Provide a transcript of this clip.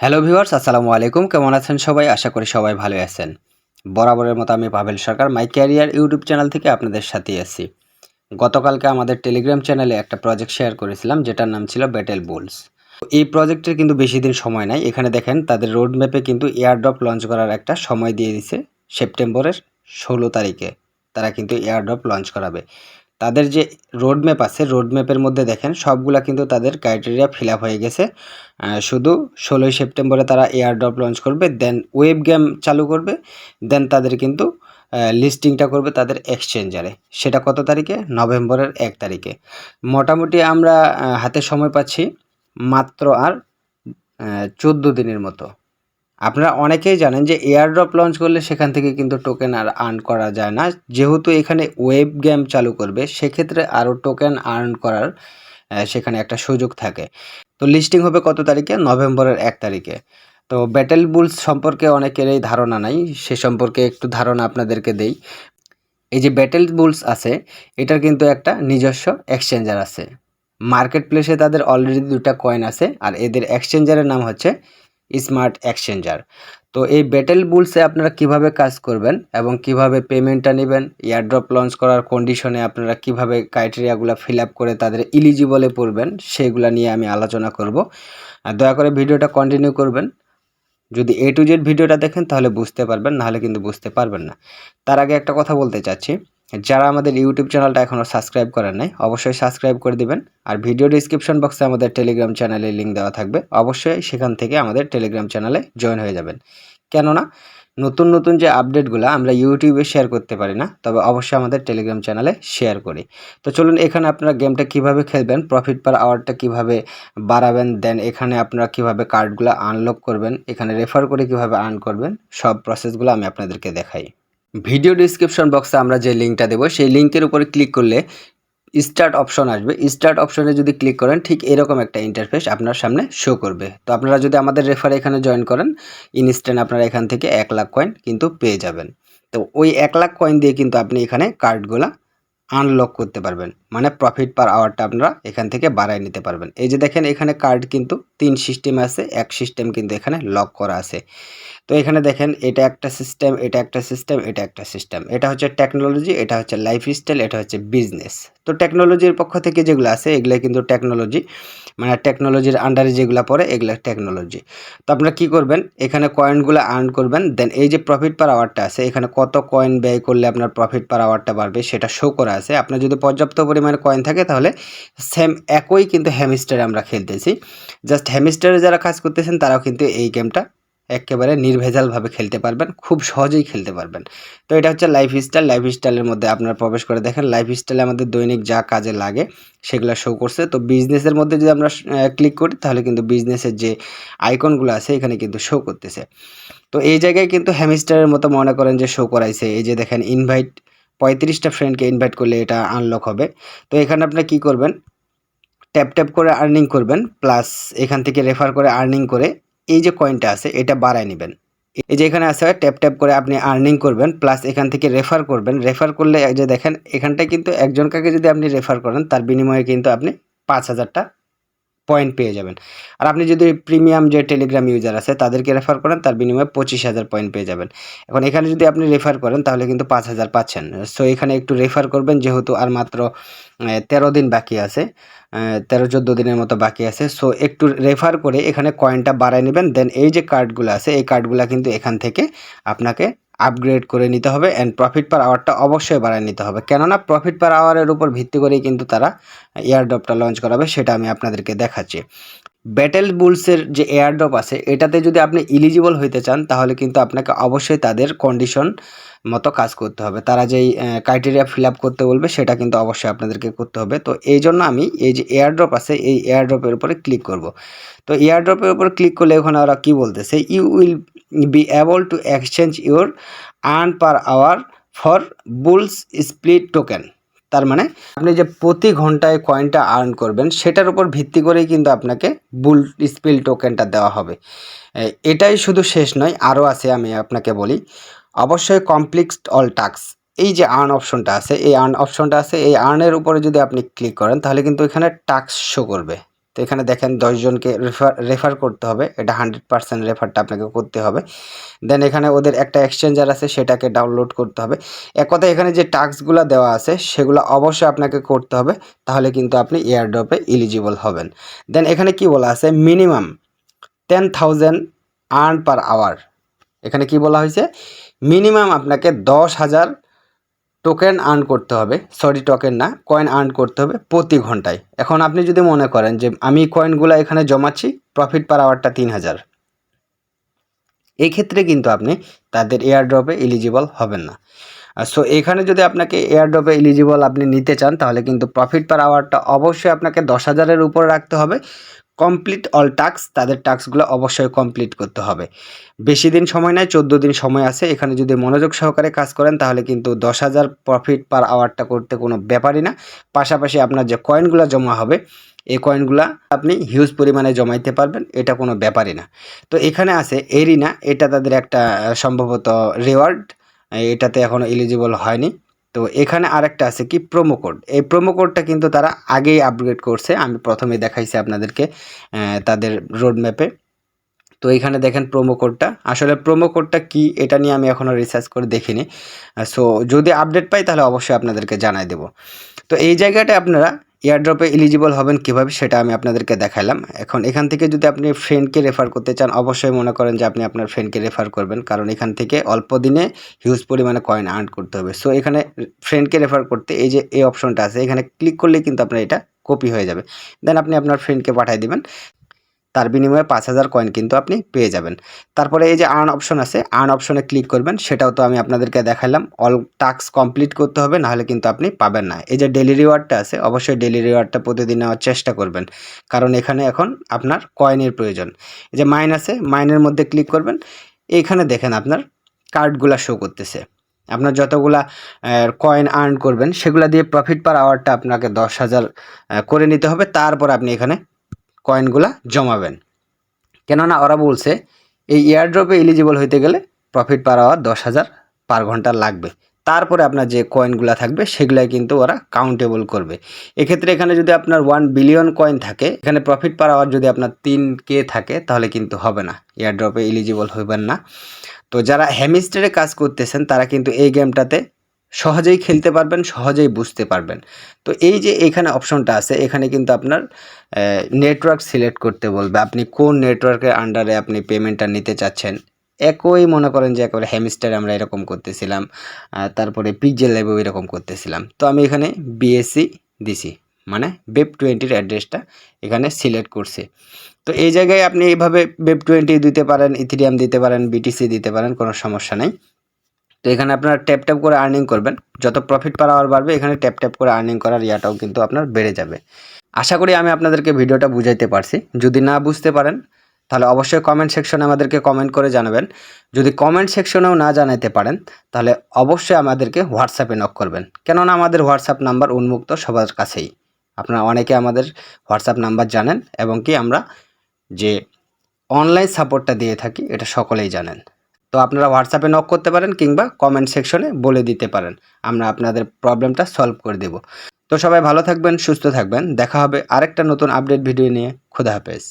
Hello viewers আসসালামু আলাইকুম। কেমন আছেন সবাই? আশা করি সবাই ভালো আছেন। বরাবরের মতো আমি Pavel Sarkar my career YouTube channel থেকে আপনাদের সাথে আছি। গতকালকে আমাদের টেলিগ্রাম চ্যানেলে একটা প্রজেক্ট শেয়ার করেছিলাম, যেটার নাম ছিল ব্যাটেল বুলস এই প্রজেক্টের কিন্তু বেশি দিন সময় নাই। এখানে দেখেন, তাদের রোড ম্যাপে কিন্তু এয়ারড্রপ লঞ্চ করার একটা সময় দিয়ে দিছে। সেপ্টেম্বরের ষোলো তারিখে তারা কিন্তু এয়ারড্রপ লঞ্চ করাবে। তাদের যে রোড ম্যাপ আছে রোড ম্যাপের মধ্যে দেখেন, সবগুলা কিন্তু তাদের ক্রাইটেরিয়া ফিল হয়ে গেছে। শুধু ষোলোই সেপ্টেম্বরে তারা এয়ার ড্রপ লঞ্চ করবে দেন ওয়েব গেম চালু করবে দেন তাদের কিন্তু লিস্টিংটা করবে তাদের এক্সচেঞ্জারে সেটা কত তারিখে? নভেম্বরের এক তারিখে। মোটামুটি আমরা হাতে সময় পাচ্ছি মাত্র আর চোদ্দ দিনের মতো। আপনারা অনেকেই জানেন যে এয়ারড্রপ লঞ্চ করলে সেখান থেকে কিন্তু টোকেন আর আর্ন করা যায় না। যেহেতু এখানে ওয়েব গেম চালু করবে, সেক্ষেত্রে আরও টোকেন আর্ন করার সেখানে একটা সুযোগ থাকে। তো লিস্টিং হবে কত তারিখে? নভেম্বরের এক তারিখে। তো ব্যাটেল বুলস সম্পর্কে অনেকেরই ধারণা নাই, সে সম্পর্কে একটু ধারণা আপনাদেরকে দেই। এই যে ব্যাটেল বুলস আছে, এটার কিন্তু একটা নিজস্ব এক্সচেঞ্জার আছে। মার্কেট প্লেসে তাদের অলরেডি দুটা কয়েন আছে, আর এদের এক্সচেঞ্জারের নাম হচ্ছে স্মার্ট এক্সচেঞ্জার। তো এই ব্যাটেল বুলসে আপনারা কীভাবে কাজ করবেন এবং কীভাবে পেমেন্টটা নেবেন এয়ারড্রপ লঞ্চ করার কন্ডিশনে আপনারা কীভাবে ক্রাইটেরিয়াগুলো ফিল আপ করে তাদের ইলিজিবলে পড়বেন, সেগুলো নিয়ে আমি আলোচনা করব। আর দয়া করে ভিডিওটা কন্টিনিউ করবেন। যদি এ টু জেড ভিডিওটা দেখেন তাহলে বুঝতে পারবেন, নাহলে কিন্তু বুঝতে পারবেন না। তার আগে একটা কথা বলতে চাচ্ছি। যারা আমাদের ইউটিউব চ্যানেলটা এখনও সাবস্ক্রাইব করেন নাই, অবশ্যই সাবস্ক্রাইব করে দিবেন। আর ভিডিও ডিসক্রিপশন বক্সে আমাদের টেলিগ্রাম চ্যানেলের লিঙ্ক দেওয়া থাকবে। অবশ্যই সেখান থেকে আমাদের টেলিগ্রাম চ্যানেলে জয়েন হয়ে যাবেন। কেননা, নতুন নতুন যে আপডেটগুলো আমরা ইউটিউবে শেয়ার করতে পারি না, তবে অবশ্যই আমাদের টেলিগ্রাম চ্যানেলে শেয়ার করি। তো চলুন, এখানে আপনারা গেমটা কীভাবে খেলবেন প্রফিট পার আওয়ারটা কীভাবে বাড়াবেন দেন এখানে আপনারা কীভাবে কার্ডগুলো আনলক করবেন, এখানে রেফার করে কীভাবে আর্ন করবেন, সব প্রসেসগুলো আমি আপনাদেরকে দেখাই। ভিডিও ডিসক্রিপশন বক্সে আমরা যে লিঙ্কটা দেবো, সেই লিঙ্কের উপরে ক্লিক করলে স্টার্ট অপশন আসবে। স্টার্ট অপশনে যদি ক্লিক করেন, ঠিক এরকম একটা ইন্টারফেস আপনার সামনে শো করবে। তো আপনারা যদি আমাদের রেফারে এখানে জয়েন করেন ইনস্ট্যান্ট আপনারা এখান থেকে এক লাখ কয়েন কিন্তু পেয়ে যাবেন। তো ওই এক লাখ কয়েন দিয়ে কিন্তু আপনি এখানে কার্ডগুলা আনলক করতে পারবেন। মানে প্রফিট পার আওয়ারটা আপনারা এখান থেকে বাড়ায় নিতে পারবেন। এই যে দেখেন, এখানে কার্ড কিন্তু তিন সিস্টেম আছে, এক সিস্টেম কিন্তু এখানে লক করা আছে। তো এখানে দেখেন, এটা একটা সিস্টেম এটা একটা সিস্টেম এটা একটা সিস্টেম এটা হচ্ছে টেকনোলজি এটা হচ্ছে লাইফস্টাইল এটা হচ্ছে বিজনেস তো টেকনোলজির পক্ষ থেকে যেগুলো আছে, এগুলো কিন্তু টেকনোলজি মানে টেকনোলজির আন্ডারে যেগুলো পড়ে, এগুলো টেকনোলজি তো আপনারা কী করবেন, এখানে কয়েনগুলো আর্ন করবেন দেন এই যে প্রফিট পার আওয়ারটা আছে, এখানে কত কয়েন ব্যয় করলে আপনার প্রফিট পার আওয়ারটা বাড়বে সেটা শো করা আছে। আপনার যদি পর্যাপ্ত পরিমাণে কয়েন থাকে, তাহলে সেম একই কিন্তু হ্যামিস্টারে আমরা খেলতেছি। জাস্ট হ্যামিস্টারে যারা কাজ করতেছেন, তারাও কিন্তু এই গেমটা একেবারে নির্ভেজালভাবে খেলতে পারবেন, খুব সহজেই খেলতে পারবেন। তো এটা হচ্ছে লাইফ স্টাইল লাইফ স্টাইলের মধ্যে আপনারা প্রবেশ করে দেখেন লাইফ স্টাইলে আমাদের দৈনিক যা কাজে লাগে, সেগুলো শো করছে। তো বিজনেসের মধ্যে যদি আমরা ক্লিক করি, তাহলে কিন্তু বিজনেসের যে আইকনগুলো আছে, এখানে কিন্তু শো করতেছে। তো এই জায়গায় কিন্তু হ্যামিস্টারের মতো মনে করেন যে শো করাইছে। এই যে দেখেন ইনভাইট পঁয়ত্রিশটা ফ্রেন্ডকে ইনভাইট করলে এটা আনলক হবে। তো এখানে আপনি কি করবেন? ট্যাপ ট্যাপ করে আর্নিং করবেন প্লাস এখান থেকে রেফার করে আর্নিং করে এই যে কয়েনটা আছে, এটা বাড়ায় নেবেন। এই যে এখানে আছে ট্যাপ ট্যাপ করে আপনি আর্নিং করবেন প্লাস এখান থেকে রেফার করবেন। রেফার করলে যে দেখেন, এখানটায় কিন্তু একজন কাকে যদি আপনি রেফার করেন, তার বিনিময়ে কিন্তু আপনি পাঁচ হাজারটা পয়েন্ট পেয়ে যাবেন। আর আপনি যদি প্রিমিয়াম যে টেলিগ্রাম ইউজার আছে, তাদেরকে রেফার করেন, তার বিনিময়ে পঁচিশ হাজার পয়েন্ট পেয়ে যাবেন। এখন এখানে যদি আপনি রেফার করেন, তাহলে কিন্তু পাঁচ হাজার পাচ্ছেন। সো এখানে একটু রেফার করবেন, যেহেতু আর মাত্র তেরো দিন বাকি আছে তেরো, চোদ্দ দিনের মতো বাকি আছে। সো একটু রেফার করে এখানে কয়েনটা বাড়ায় নেবেন। দেন এই যে কার্ডগুলো আছে, এই কার্ডগুলো কিন্তু এখান থেকে আপনাকে আপগ্রেড করে নিতে হবে অ্যান্ড প্রফিট পার আওয়ারটা অবশ্যই বাড়ায় নিতে হবে। কেননা প্রফিট পার আওয়ারের উপর ভিত্তি করেই কিন্তু তারা এয়ারড্রপটা লঞ্চ করাবে, সেটা আমি আপনাদেরকে দেখাচ্ছি। ব্যাটেল বুলসের যে এয়ারড্রপ আছে, এটাতে যদি আপনি ইলিজিবল হইতে চান, তাহলে কিন্তু আপনাকে অবশ্যই তাদের কন্ডিশন মতো কাজ করতে হবে। তারা যেই ক্রাইটেরিয়া ফিল আপ করতে বলবে, সেটা কিন্তু অবশ্যই আপনাদেরকে করতে হবে। তো এই জন্য আমি এই যে এয়ারড্রপ আছে, এই এয়ারড্রপের উপরে ক্লিক করব। তো এয়ারড্রপের উপরে ক্লিক করলে ওখানে ওরা কী বলতেছে? You will be able to exchange your earn per hour for bulls split token তার মানে আপনি যে প্রতি ঘন্টায় কয়েনটা আর্ন করবেন, সেটার উপর ভিত্তি করেই কিন্তু আপনাকে বুল স্পিল টোকেনটা দেওয়া হবে। এটাই শুধু শেষ নয়, আরও আছে আমি আপনাকে বলি। অবশ্যই কমপ্লিক্স অল টাস্ক এই যে আর্ন অপশনটা আছে, এই আর্ন অপশনটা আছে, এই আর্নের উপরে যদি আপনি ক্লিক করেন, তাহলে কিন্তু এখানে টাস্ক শো করবে। তো এখানে দেখেন দশজনকে রেফার রেফার করতে হবে। এটা হান্ড্রেড পার্সেন্ট রেফারটা আপনাকে করতে হবে। দেন এখানে ওদের একটা এক্সচেঞ্জার আছে, সেটাকে ডাউনলোড করতে হবে। এক কথায় এখানে যে টাস্কগুলো দেওয়া আছে, সেগুলো অবশ্যই আপনাকে করতে হবে। তাহলে কিন্তু আপনি এয়ারড্রপে এলিজিবল হবেন। দেন এখানে কি বলা আছে? Minimum ten thousand earn per hour এখানে কি বলা হয়েছে? মিনিমাম আপনাকে দশ হাজার টোকেন আর্ন করতে হবে। সরি টোকেন না কয়েন আর্ন করতে হবে প্রতি ঘন্টায়। এখন আপনি যদি মনে করেন যে আমি কয়েনগুলো এখানে জমাচ্ছি প্রফিট পার আওয়ারটা তিন হাজার। এই ক্ষেত্রে কিন্তু আপনি তাদের এয়ারড্রপে এলিজিবল হবেন না। সো এখানে যদি আপনাকে এয়ারড্রপে এলিজিবল আপনি নিতে চান, তাহলে কিন্তু প্রফিট পার আওয়ারটা অবশ্যই আপনাকে দশ হাজারের উপর রাখতে হবে। কমপ্লিট অল টাস্ক তাদের টাস্কগুলো অবশ্যই কমপ্লিট করতে হবে। বেশি দিন সময় নেয় চোদ্দ দিন সময় আছে। এখানে যদি মনোযোগ সহকারে কাজ করেন, তাহলে কিন্তু দশ হাজার প্রফিট পার আওয়ারটা করতে কোনো ব্যাপারই না। পাশাপাশি আপনার যে কয়েনগুলো জমা হবে, এই কয়েনগুলো আপনি হিউজ পরিমাণে জমাইতে পারবেন, এটা কোনো ব্যাপারই না। তো এখানে আছে এরিনা এটা তাদের একটা সম্ভবত রিওয়ার্ড এটাতে এখনও এলিজিবল হয়নি। তো এখানে আরেকটা আছে কি? প্রোমো কোড এই প্রোমো কোডটা কিন্তু তারা আগেই আপগ্রেড করছে। আমি প্রথমে দেখাইছি আপনাদেরকে তাদের রোড ম্যাপে তো এখানে দেখেন প্রোমো কোডটা আসলে প্রোমো কোডটা কি? এটা নিয়ে আমি এখনও রিসার্চ করে দেখিনি। সো যদি আপডেট পাই তাহলে অবশ্যই আপনাদেরকে জানাই দেব। তো এই জায়গাটা আপনারা এয়ারড্রপে এলিজিবল হবেন কীভাবে সেটা আমি আপনাদেরকে দেখালাম। এখন এখান থেকে যদি আপনি ফ্রেন্ডকে রেফার করতে চান, অবশ্যই মনে করেন যে আপনি আপনার ফ্রেন্ডকে রেফার করবেন, কারণ এখান থেকে অল্প দিনে হিউজ পরিমাণে কয়েন আর্ন করতে হবে। সো এখানে ফ্রেন্ডকে রেফার করতে এই যে, এই অপশনটা আছে, এখানে ক্লিক করলে কিন্তু আপনার এটা কপি হয়ে যাবে। দেন আপনি আপনার ফ্রেন্ডকে পাঠিয়ে দিবেন। তার বিনিময়ে পাঁচ হাজার কয়েন কিন্তু আপনি পেয়ে যাবেন। তারপরে এই যে আর্ন অপশন আছে আর্ন অপশনে ক্লিক করবেন, সেটাও তো আমি আপনাদেরকে দেখালাম। অল টাস্ক কমপ্লিট করতে হবে, নাহলে কিন্তু আপনি পাবেন না। এই যে ডেলি রিওয়ার্ডটা আছে, অবশ্যই ডেলি রিওয়ার্ডটা প্রতিদিন নেওয়ার চেষ্টা করবেন। কারণ এখানে এখন আপনার কয়েনের প্রয়োজন। এই যে মাইন আছে মাইনের মধ্যে ক্লিক করবেন। এইখানে দেখেন আপনার কার্ডগুলা শো করতেছে। আপনার যতগুলা কয়েন আর্ন করবেন, সেগুলা দিয়ে প্রফিট পার আওয়ারটা আপনাকে দশ হাজার করে নিতে হবে। তারপর আপনি এখানে কয়েনগুলা জমাবেন। কেননা ওরা বলছে, এই এয়ারড্রপে এলিজিবল হইতে গেলে প্রফিট পার আওয়ার দশ হাজার পার ঘণ্টা লাগবে। তারপরে আপনার যে কয়েনগুলো থাকবে, সেগুলাই কিন্তু ওরা কাউন্টেবল করবে। এক্ষেত্রে এখানে যদি আপনার ওয়ান বিলিয়ন কয়েন থাকে, এখানে প্রফিট পার আওয়ার যদি আপনার তিন কে থাকে, তাহলে কিন্তু হবে না। এয়ারড্রপে এলিজিবল হইবেন না। তো যারা হ্যামিস্টারে কাজ করতেছেন, তারা কিন্তু এই গেমটাতে সহজেই খেলতে পারবেন, সহজেই বুঝতে পারবেন। তো এই যে এখানে অপশনটা আছে, এখানে কিন্তু আপনার নেটওয়ার্ক সিলেক্ট করতে বলবে। আপনি কোন নেটওয়ার্কের আন্ডারে আপনি পেমেন্টটা নিতে চাচ্ছেন? একই মনে করেন যে একেবারে হ্যামিস্টারে আমরা এরকম করতেছিলাম তারপরে পিকজেল ল্যাবেও এরকম করতেছিলাম। তো আমি এখানে বিএসসি দিছি মানে বেব টোয়েন্টির অ্যাড্রেসটা এখানে সিলেক্ট করছি। তো এই জায়গায় আপনি এইভাবে বেব টোয়েন্টি দিতে পারেন ইথিরিয়াম দিতে পারেন বিটিসি দিতে পারেন, কোনো সমস্যা নেই। তো এখানে আপনারা ট্যাপ ট্যাপ করে আর্নিং করবেন। যত প্রফিট পার আওয়ার বাড়বে, এখানে ট্যাপ ট্যাপ করে আর্নিং করার ইয়াটাও কিন্তু আপনার বেড়ে যাবে। আশা করি আমি আপনাদেরকে ভিডিওটা বুঝাইতে পারছি। যদি না বুঝতে পারেন, তাহলে অবশ্যই কমেন্ট সেকশনে আমাদেরকে কমেন্ট করে জানাবেন। যদি কমেন্ট সেকশনেও না জানাইতে পারেন, তাহলে অবশ্যই আমাদেরকে হোয়াটসঅ্যাপে নক করবেন। কেননা আমাদের হোয়াটসঅ্যাপ নাম্বার উন্মুক্ত সবার কাছেই। আপনারা অনেকে আমাদের হোয়াটসঅ্যাপ নাম্বার জানেন এবং কি আমরা যে অনলাইন সাপোর্টটা দিয়ে থাকি, এটা সকলেই জানেন। তো আপনারা হোয়াটসঅ্যাপে নক করতে পারেন কিংবা কমেন্ট সেকশনে বলে দিতে পারেন। আমরা আপনাদের প্রবলেমটা সলভ করে দেব। তো সবাই ভালো থাকবেন, সুস্থ থাকবেন। দেখা হবে আরেকটা নতুন আপডেট ভিডিও নিয়ে। খুদা হাফেজ।